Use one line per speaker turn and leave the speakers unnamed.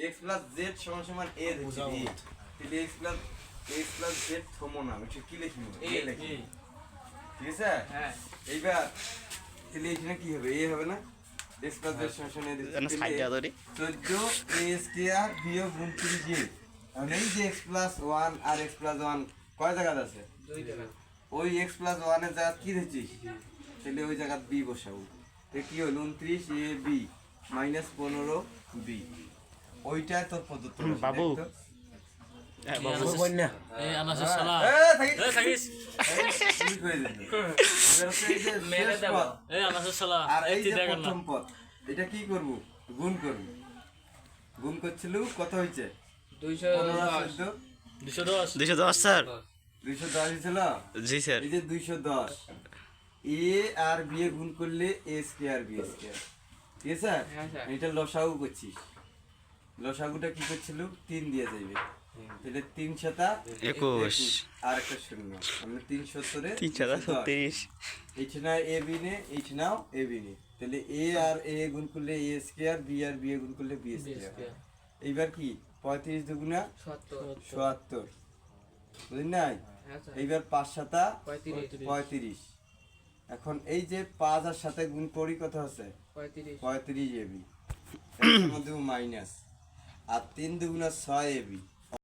X plus Z সমান সমান এ এ তাহলে x plus x plus z থমো না এটা কি লিখি এ লিখি। ঠিক আছে?
হ্যাঁ।
এইবার তাহলে এখানে কি হবে? এ হবে না? এক্স প্লাস জেড সমান সমান এ
ধরি।
চোদ্দ এ স্কোয়ার বিয়োগ উনত্রিশ জে এখন এই যে এক্স প্লাস ওয়ান আর এক্স প্লাস ওয়ান কয় জায়গাতে আছে? ওই এক্স প্লাস ওয়ানের জায়গা কি ধরছিস তাহলে ওই জায়গা বি বসাবো। তো কি হলো? উনত্রিশ এ বি মাইনাস পনেরো বি ওইটা তোর প্রদত্ত
বাবু। হ্যাঁ
আর এটা কি করব গুণ করব গুণ করছিল কত হয়েছে
দুইশো দশ
স্যার
দুইশো দশ ছিল
জি স্যার
এই যে দুইশো দশ এ আর বি এ গুণ করলে এ স্কোয়ার বি স্কোয়ার ঠিক আছে
হ্যাঁ, স্যার।
এটা লসাগু করছিস লসাগুটা কি করছিল? তিন দিয়ে যাইবে। তাহলে তিন সাতা
একুশ।
আর একটা শূন্য। আমরা তিন সত্তরে
তিন সাদা ছত্রিশ।
এইখানে এ বি নে এইখানেও এ বি নে। তাহলে এ আর এ গুণ করলে এ স্কোয়ার বি আর বি গুণ করলে বি স্কোয়ার এইবার কি? পঁয়ত্রিশ দুগুণা
সত্তর।
চুয়াত্তর বুঝলি নাই এইবার পাঁচ সাতা
পঁয়ত্রিশ।
এখন এই যে পাঁচ আর সাথে গুণ করি কথা আছে? পঁয়ত্রিশ। এবি মধ্যে মাইনাস আর তিন দুগুণা ছয় এবি।